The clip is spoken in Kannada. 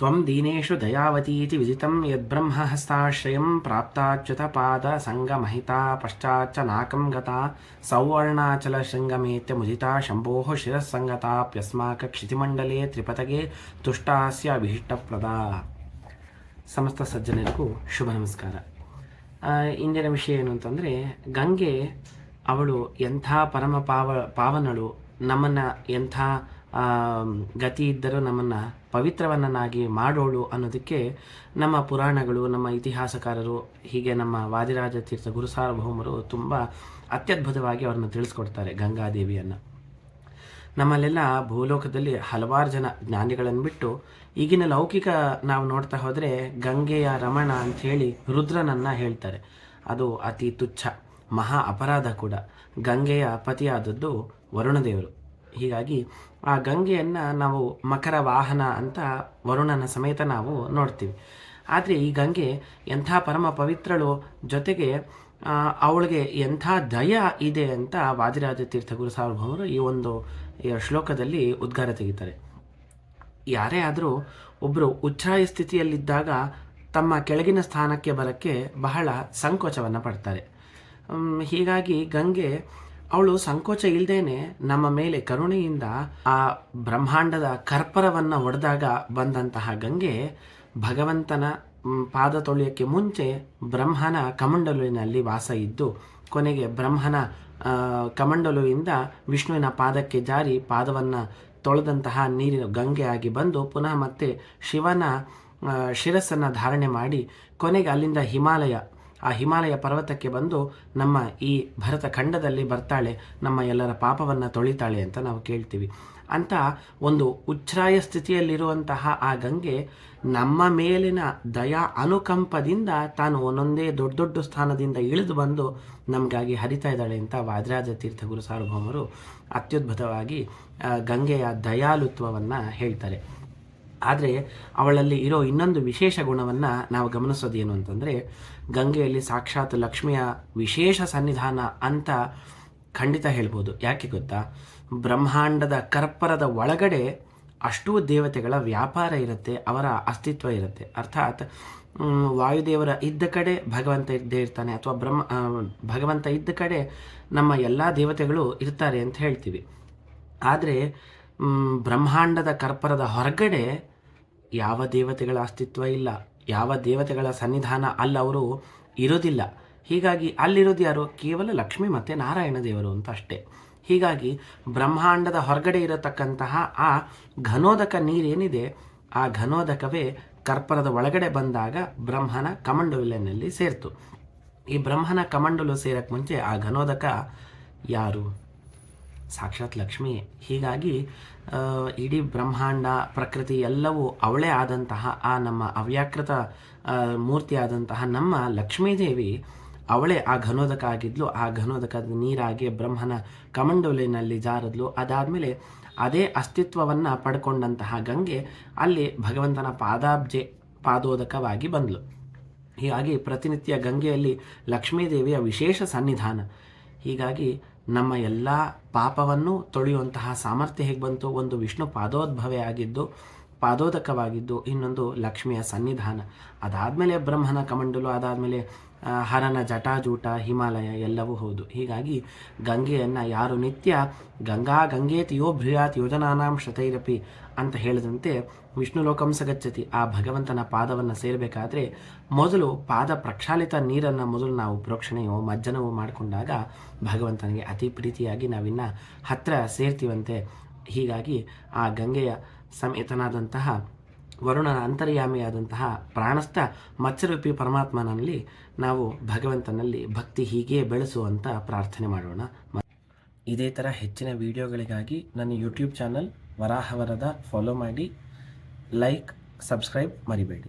ತ್ವಂ ದೀನೇಶು ದಯಾವತೀತಿ ವಿದಿತಂ ಯದ್ಬ್ರಹ್ಮಹಸ್ತಾಶ್ರಯಂ ಪ್ರಾಪ್ತಾಚ್ಯುತಪಾದ ಸಂಗಮಹಿತಾ ಪಶ್ಚಾಚ್ಚ ನಾಕಂ ಗತಾ ಸೌವರ್ಣಾಚಲ ಶೃಂಗಮೇತ್ಯ ಮುದಿತಾ ಶಂಭೋ ಶಿರಸ್ಸಂಗತಾಪ್ಯಸ್ಮಾಕ ಕ್ಷಿತಿಮಂಡಲೇ ತ್ರಿಪತಗೆ ತುಷ್ಟಾಸ್ಯ ಅಭಿಷ್ಟಪ್ರದ ಸಮಸ್ತ ಸಜ್ಜನರಿಗೂ ಶುಭ ನಮಸ್ಕಾರ. ಇಂದಿನ ವಿಷಯ ಏನು ಅಂತಂದರೆ, ಗಂಗೆ ಅವಳು ಎಂಥ ಪರಮ ಪಾವ ಪಾವನಳು ನಮ್ಮನ್ನು ಎಂಥ ಗತಿ ಇದ್ದರೂ ನಮ್ಮನ್ನು ಪವಿತ್ರವನ್ನಾಗಿ ಮಾಡೋಳು ಅನ್ನೋದಕ್ಕೆ ನಮ್ಮ ಪುರಾಣಗಳು, ನಮ್ಮ ಇತಿಹಾಸಕಾರರು, ಹೀಗೆ ನಮ್ಮ ವಾದಿರಾಜ ತೀರ್ಥ ಗುರು ಸಾರ್ವಭೌಮರು ತುಂಬ ಅತ್ಯದ್ಭುತವಾಗಿ ಅವ್ರನ್ನ ತಿಳಿಸ್ಕೊಡ್ತಾರೆ ಗಂಗಾದೇವಿಯನ್ನು. ನಮ್ಮಲ್ಲೆಲ್ಲ ಭೂಲೋಕದಲ್ಲಿ ಹಲವಾರು ಜನ ಜ್ಞಾನಿಗಳನ್ನು ಬಿಟ್ಟು ಈಗಿನ ಲೌಕಿಕ ನಾವು ನೋಡ್ತಾ ಹೋದರೆ ಗಂಗೆಯ ರಮಣ ಅಂಥೇಳಿ ರುದ್ರನನ್ನು ಹೇಳ್ತಾರೆ. ಅದು ಅತಿ ತುಚ್ಛ, ಮಹಾ ಅಪರಾಧ ಕೂಡ. ಗಂಗೆಯ ಪತಿಯಾದದ್ದು ವರುಣದೇವರು. ಹೀಗಾಗಿ ಆ ಗಂಗೆಯನ್ನು ನಾವು ಮಕರ ವಾಹನ ಅಂತ ವರುಣನ ಸಮೇತ ನಾವು ನೋಡ್ತೀವಿ. ಆದರೆ ಈ ಗಂಗೆ ಎಂಥ ಪರಮ ಪವಿತ್ರಳು ಜೊತೆಗೆ ಅವಳಿಗೆ ಎಂಥ ದಯ ಇದೆ ಅಂತ ವಾದಿರಾಜ ತೀರ್ಥ ಗುರು ಸಾರ್ವಭೌಮರು ಈ ಒಂದು ಶ್ಲೋಕದಲ್ಲಿ ಉದ್ಗಾರ ತೆಗಿತಾರೆ. ಯಾರೇ ಆದರೂ ಒಬ್ಬರು ಉಚ್ಛಾಯ ಸ್ಥಿತಿಯಲ್ಲಿದ್ದಾಗ ತಮ್ಮ ಕೆಳಗಿನ ಸ್ಥಾನಕ್ಕೆ ಬರೋಕ್ಕೆ ಬಹಳ ಸಂಕೋಚವನ್ನು ಪಡ್ತಾರೆ. ಹೀಗಾಗಿ ಗಂಗೆ ಅವಳು ಸಂಕೋಚ ಇಲ್ದೇನೆ ನಮ್ಮ ಮೇಲೆ ಕರುಣೆಯಿಂದ ಆ ಬ್ರಹ್ಮಾಂಡದ ಕರ್ಪರವನ್ನು ಒಡೆದಾಗ ಬಂದಂತಹ ಗಂಗೆ ಭಗವಂತನ ಪಾದ ತೊಳೆಯೋಕ್ಕೆ ಮುಂಚೆ ಬ್ರಹ್ಮನ ಕಮಂಡಲುವಿನಲ್ಲಿ ವಾಸ ಇದ್ದು, ಕೊನೆಗೆ ಬ್ರಹ್ಮನ ಕಮಂಡಲುವಿಂದ ವಿಷ್ಣುವಿನ ಪಾದಕ್ಕೆ ಜಾರಿ ಪಾದವನ್ನು ತೊಳೆದಂತಹ ನೀರಿನ ಗಂಗೆ ಆಗಿ ಬಂದು ಪುನಃ ಮತ್ತೆ ಶಿವನ ಶಿರಸ್ಸನ್ನು ಧಾರಣೆ ಮಾಡಿ ಕೊನೆಗೆ ಅಲ್ಲಿಂದ ಹಿಮಾಲಯ ಆ ಹಿಮಾಲಯ ಪರ್ವತಕ್ಕೆ ಬಂದು ನಮ್ಮ ಈ ಭರತ ಖಂಡದಲ್ಲಿ ಬರ್ತಾಳೆ, ನಮ್ಮ ಎಲ್ಲರ ಪಾಪವನ್ನು ತೊಳಿತಾಳೆ ಅಂತ ನಾವು ಕೇಳ್ತೀವಿ. ಅಂತ ಒಂದು ಉಚ್ಛ್ರಾಯ ಸ್ಥಿತಿಯಲ್ಲಿರುವಂತಹ ಆ ಗಂಗೆ ನಮ್ಮ ಮೇಲಿನ ದಯಾ ಅನುಕಂಪದಿಂದ ತಾನು ಒಂದೊಂದೇ ದೊಡ್ಡ ದೊಡ್ಡ ಸ್ಥಾನದಿಂದ ಇಳಿದು ಬಂದು ನಮಗಾಗಿ ಹರಿತಾ ಇದ್ದಾಳೆ ಅಂತ ವಾದ್ರಾಜ ತೀರ್ಥ ಗುರು ಸಾರ್ವಭೌಮರು ಅತ್ಯದ್ಭುತವಾಗಿ ಗಂಗೆಯ ದಯಾಲುತ್ವವನ್ನು ಹೇಳ್ತಾರೆ. ಆದರೆ ಅವಳಲ್ಲಿ ಇರೋ ಇನ್ನೊಂದು ವಿಶೇಷ ಗುಣವನ್ನು ನಾವು ಗಮನಿಸೋದು ಏನು ಅಂತಂದರೆ, ಗಂಗೆಯಲ್ಲಿ ಸಾಕ್ಷಾತ್ ಲಕ್ಷ್ಮಿಯ ವಿಶೇಷ ಸನ್ನಿಧಾನ ಅಂತ ಖಂಡಿತ ಹೇಳ್ಬೋದು. ಯಾಕೆ ಗೊತ್ತಾ? ಬ್ರಹ್ಮಾಂಡದ ಕರ್ಪರದ ಒಳಗಡೆ ಅಷ್ಟೂ ದೇವತೆಗಳ ವ್ಯಾಪಾರ ಇರುತ್ತೆ, ಅವರ ಅಸ್ತಿತ್ವ ಇರುತ್ತೆ. ಅರ್ಥಾತ್ ವಾಯುದೇವರ ಇದ್ದ ಕಡೆ ಭಗವಂತ ಇದ್ದೇ ಇರ್ತಾನೆ, ಅಥವಾ ಬ್ರಹ್ಮ ಭಗವಂತ ಇದ್ದ ಕಡೆ ನಮ್ಮ ಎಲ್ಲ ದೇವತೆಗಳು ಇರ್ತಾರೆ ಅಂತ ಹೇಳ್ತೀವಿ. ಆದರೆ ಬ್ರಹ್ಮಾಂಡದ ಕರ್ಪರದ ಹೊರಗಡೆ ಯಾವ ದೇವತೆಗಳ ಅಸ್ತಿತ್ವ ಇಲ್ಲ, ಯಾವ ದೇವತೆಗಳ ಸನ್ನಿಧಾನ ಅಲ್ಲಿ ಅವರು ಇರೋದಿಲ್ಲ ಹೀಗಾಗಿ ಅಲ್ಲಿರೋದು ಯಾರು? ಕೇವಲ ಲಕ್ಷ್ಮಿ ಮತ್ತು ನಾರಾಯಣ ದೇವರು ಅಂತ ಅಷ್ಟೇ. ಹೀಗಾಗಿ ಬ್ರಹ್ಮಾಂಡದ ಹೊರಗಡೆ ಇರತಕ್ಕಂತಹ ಆ ಘನೋದಕ ನೀರೇನಿದೆ, ಆ ಘನೋದಕವೇ ಕರ್ಪರದ ಒಳಗಡೆ ಬಂದಾಗ ಬ್ರಹ್ಮನ ಕಮಂಡಲುವಿನಲ್ಲಿ ಸೇರ್ತು. ಈ ಬ್ರಹ್ಮನ ಕಮಂಡಲು ಸೇರಕ್ಕೆ ಮುಂಚೆ ಆ ಘನೋದಕ ಯಾರು? ಸಾಕ್ಷಾತ್ ಲಕ್ಷ್ಮಿಯೇ ಹೀಗಾಗಿ ಇಡೀ ಬ್ರಹ್ಮಾಂಡ, ಪ್ರಕೃತಿ ಎಲ್ಲವೂ ಅವಳೇ ಆದಂತಹ ಆ ನಮ್ಮ ಅವ್ಯಾಕೃತ ಮೂರ್ತಿ ಆದಂತಹ ನಮ್ಮ ಲಕ್ಷ್ಮೀದೇವಿ ಅವಳೇ ಆ ಘನೋದಕ ಆಗಿದ್ಲು. ಆ ಘನೋದಕದ ನೀರಾಗಿ ಬ್ರಹ್ಮನ ಕಮಂಡೋಲಿನಲ್ಲಿ ಜಾರದ್ಲು. ಅದಾದಮೇಲೆ ಅದೇ ಅಸ್ತಿತ್ವವನ್ನು ಪಡ್ಕೊಂಡಂತಹ ಗಂಗೆ ಅಲ್ಲಿ ಭಗವಂತನ ಪಾದಾಬ್ಜೆ ಪಾದೋದಕವಾಗಿ ಬಂದ್ಲು. ಹೀಗಾಗಿ ಪ್ರತಿನಿತ್ಯ ಗಂಗೆಯಲ್ಲಿ ಲಕ್ಷ್ಮೀದೇವಿಯ ವಿಶೇಷ ಸನ್ನಿಧಾನ. ಹೀಗಾಗಿ ನಮ್ಮ ಎಲ್ಲ ಪಾಪವನ್ನು ತೊಳೆಯುವಂತಹ ಸಾಮರ್ಥ್ಯ ಹೇಗೆ ಬಂತು? ಒಂದು ವಿಷ್ಣು ಪಾದೋದ್ಭವೆ ಆಗಿದ್ದು, ಪಾದೋದಕವಾಗಿದ್ದು, ಇನ್ನೊಂದು ಲಕ್ಷ್ಮಿಯ ಸನ್ನಿಧಾನ. ಅದಾದಮೇಲೆ ಬ್ರಹ್ಮನ ಕಮಂಡಲು, ಅದಾದಮೇಲೆ ಹರನ ಜಟಾಜೂಟ, ಹಿಮಾಲಯ ಎಲ್ಲವೂ ಹೌದು. ಹೀಗಾಗಿ ಗಂಗೆಯನ್ನು ಯಾರು ನಿತ್ಯ ಗಂಗಾ ಗಂಗೇತಿ ಯೋ ಭ್ರಿಯಾತ್ ಯೋಜನಾನಾಂ ಶತೈರಪಿ ಅಂತ ಹೇಳಿದಂತೆ ವಿಷ್ಣು ಲೋಕಂ ಸಗಚ್ಚತಿ ಆ ಭಗವಂತನ ಪಾದವನ್ನು ಸೇರಬೇಕಾದ್ರೆ ಮೊದಲು ಪಾದ ಪ್ರಕ್ಷಾಲಿತ ನೀರನ್ನು ಮೊದಲು ನಾವು ಪ್ರೋಕ್ಷಣೆಯೋ ಮಜ್ಜನವೋ ಮಾಡಿಕೊಂಡಾಗ ಭಗವಂತನಿಗೆ ಅತಿ ಪ್ರೀತಿಯಾಗಿ ನಾವಿನ್ನ ಹತ್ತಿರ ಸೇರ್ತೀವಂತೆ. ಹೀಗಾಗಿ ಆ ಗಂಗೆಯ ಸಮೇತನಾದಂತಹ ವರುಣನ ಅಂತರ್ಯಾಮಿಯಾದಂತಹ ಪ್ರಾಣಸ್ಥ ಮತ್ಸ್ಯರೂಪಿ ಪರಮಾತ್ಮನಲ್ಲಿ ನಾವು ಭಗವಂತನಲ್ಲಿ ಭಕ್ತಿ ಹೀಗೆ ಬೆಳೆಸುವಂತ ಪ್ರಾರ್ಥನೆ ಮಾಡೋಣ. ಇದೇ ಥರ ಹೆಚ್ಚಿನ ವಿಡಿಯೋಗಳಿಗಾಗಿ ನನ್ನ ಯೂಟ್ಯೂಬ್ ಚಾನಲ್ ವರಾಹವರದ ಫಾಲೋ ಮಾಡಿ ಲೈಕ್ ಸಬ್ಸ್ಕ್ರೈಬ್ ಮರಿಬೇಡಿ.